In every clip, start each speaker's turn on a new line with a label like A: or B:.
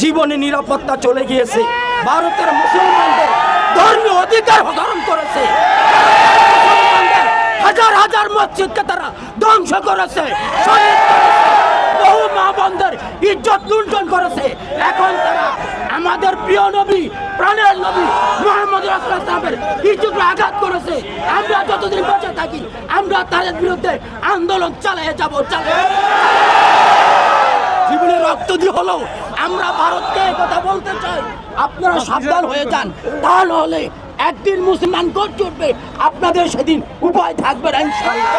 A: জীবনে নিরাপত্তা চলে গিয়েছে। ভারতের মুসলমানদের ধর্মীয় অধিকার হরণ করেছে। হাজার হাজার মসজিদকে তারা ধ্বংস করেছে। বহু মা বোনদের ইজ্জত লুণ্ঠন করেছে। এখন তারা আমাদের প্রিয় নবী, প্রাণের নবী মোহাম্মদ রাসুলের ইজ্জত আঘাত করেছে। আমরা যতদিন বেঁচে থাকি, আমরা তাদের বিরুদ্ধে আন্দোলন চালিয়ে যাব, চালিয়ে জীবনে রক্ত দিয়ে হলো আমরা ভারতকে কথা বলতে চাই আপনারা সাবধান হয়ে যান। তা হলে একদিন মুসলমান গড়ে উঠবে আপনাদের সেদিন উপায় থাকবে না ইনশাআল্লাহ।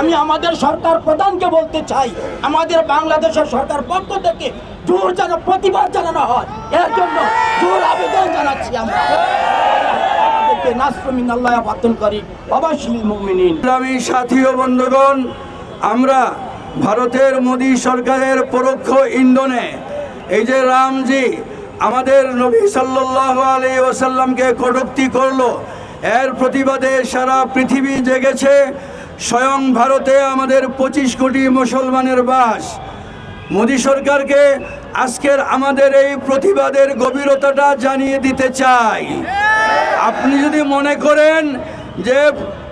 A: আমি আমাদের সরকার প্রধানকে বলতে চাই আমাদের বাংলাদেশের সরকার পক্ষ থেকে জোর যেন প্রতিবাদ জানানো হয় এর জন্য জোর আবেদন জানাচ্ছি আমরা।
B: ইসলামী সাথী ও বন্ধুগণ আমরা ভারতের মোদী সরকারের পরোক্ষ ইন্ধনে এই যে রামজি আমাদের নবী সাল্লাহ আলী ওসাল্লামকে কটূক্তি করল, এর প্রতিবাদে সারা পৃথিবী জেগেছে, স্বয়ং ভারতে আমাদের পঁচিশ কোটি মুসলমানের বাস। মোদী সরকারকে আজকের আমাদের এই প্রতিবাদের গভীরতাটা জানিয়ে দিতে চাই। আপনি যদি মনে করেন যে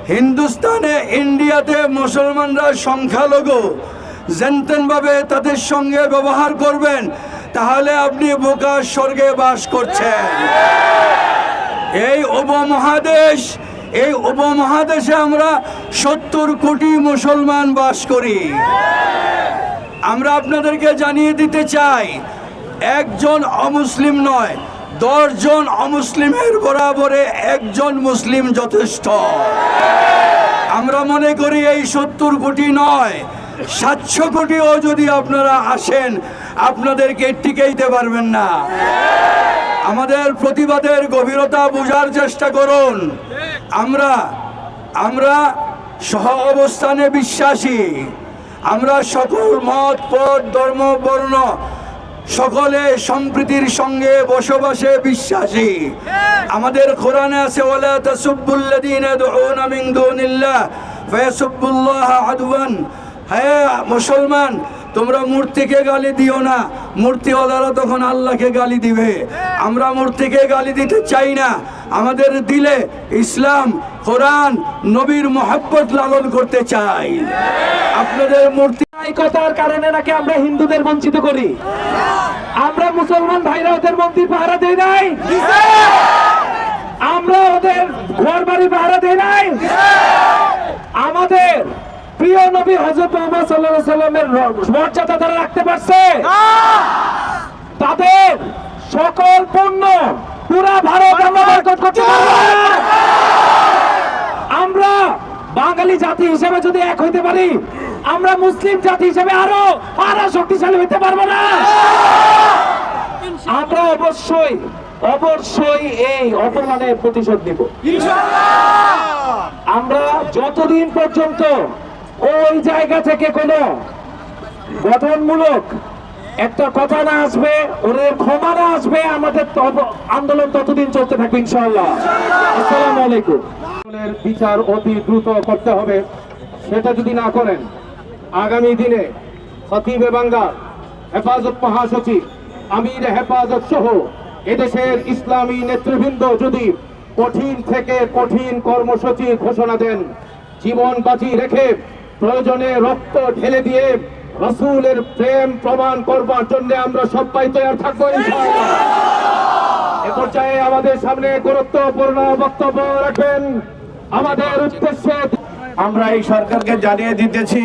B: হিন্দুস্তানে, ইন্ডিয়াতে মুসলমানরা সংখ্যালঘু। জেনতেনভাবে তাদের সঙ্গে ব্যবহার করবেন, তাহলে আপনি বোকা স্বর্গে বাস করছেন। এই উপমহাদেশ, এই উপমহাদেশে আমরা সত্তর কোটি মুসলমান বাস করি। আমরা আপনাদেরকে জানিয়ে দিতে চাই, একজন অমুসলিম নয় দশজন অমুসলিমের বরাবরে একজন মুসলিম যথেষ্ট। আমরা মনে করি এই সত্তর কোটি নয়, সাতশো কোটিও যদি আপনারা আসেন, আপনাদেরকে টিকাইতে পারবেন না। আমাদের প্রতিবাদের গভীরতা বোঝার চেষ্টা করুন। আমরা আমরা সহ অবস্থানে বিশ্বাসী। আমরা সকল মত, পথ, ধর্ম, বর্ণ সকলে সম্প্রীতির সঙ্গে বসবাসে বিশ্বাসী। আমাদের কোরআনে আছে ওলা তাসুবুল্লাদিন ইয়াদউনা মিন দুনিল্লাহ ফায়াসুবুল্লাহ আদওয়ান। হ্যাঁ মুসলমান, তোমরা মূর্তিকে গালি দিও না। মূর্তি মূর্তিওয়ালারা তখন আল্লাহকে গালি দিবে। আমরা মূর্তিকে গালি দিতে চাই না। আমাদের দিলে ইসলাম, কোরআন, নবীর মহাব্বত লালন করতে চাই। আপনাদের মূর্তি
C: একতার কারণে নাকি আমরা হিন্দুদের বঞ্চিত করি? আমরা মুসলমান ভাইরা ওদের মন্দির পাহারা দেই নাই? আমরা ওদের ঘর বাড়ি পাহারা দেই নাই? আমাদের প্রিয় নবী হজরত মোহাম্মদ আলাইহি সাল্লামের মর্যাদা তারা রাখতে পারছে? তাদের সকল পণ্য পুরা ভারত আমরা করতে আমরা বাঙালি জাতি হিসেবে যদি এক হইতে পারি আমরা মুসলিম জাতি হিসেবে আরও আরও শক্তিশালী হইতে পারব না। আমরা অবশ্যই অবশ্যই এই অপমানের প্রতিশোধ নিব। আমরা যতদিন পর্যন্ত ওই জায়গা থেকে কোনো গঠনমূলক একটা কথা না আসবে ওদের ক্ষমা না আসবে, আমাদের আন্দোলন ততদিন চলতে থাকবে ইনশাআল্লাহ। আসসালামু আলাইকুম। বিচার অতি দ্রুত করতে হবে, সেটা যদি না করেন, আগামী দিনে খতিবে বাঙ্গাল হেফাজত মহাসচিব, আমির হেফাজত সহ এদেশের ইসলামী নেতৃবৃন্দ যদি কঠিন থেকে কঠিন কর্মসূচি ঘোষণা দেন, জীবন বাজি রেখে প্রয়োজনে রক্ত ঢেলে দিয়ে রসুলের প্রেম প্রমাণ করবার জন্য আমরা সবাই তৈরি থাকব এ পর্যায়ে আমাদের সামনে গুরুত্বপূর্ণ বক্তব্য রাখবেন। আমাদের উদ্দেশ্যে
D: আমরা এই সরকারকে জানিয়ে দিতেছি,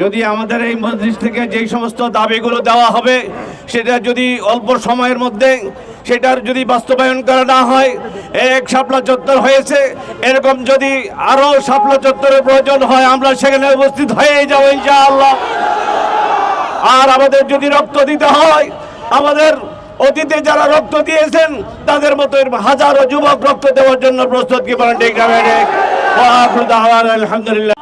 D: যদি আমাদের এই মসজিদ থেকে যেই সমস্ত দাবিগুলো দেওয়া হবে, সেটা যদি অল্প সময়ের মধ্যে, সেটার যদি বাস্তবায়ন করা না হয়, এক শাপলা চত্বর হয়েছে, এরকম যদি আরও শাপলা চত্বরের প্রয়োজন হয়, আমরা সেখানে উপস্থিত হয়ে যাব, ইনশাআল্লাহ। আর আমাদের যদি রক্ত দিতে হয়, আমাদের অতীতে যারা রক্ত দিয়েছেন, তাদের মতো হাজারো যুবক রক্ত দেওয়ার জন্য প্রস্তুত কি বলেন আলহামদুলিল্লাহ।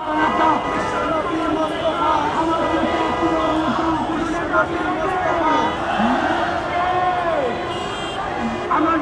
E: আমার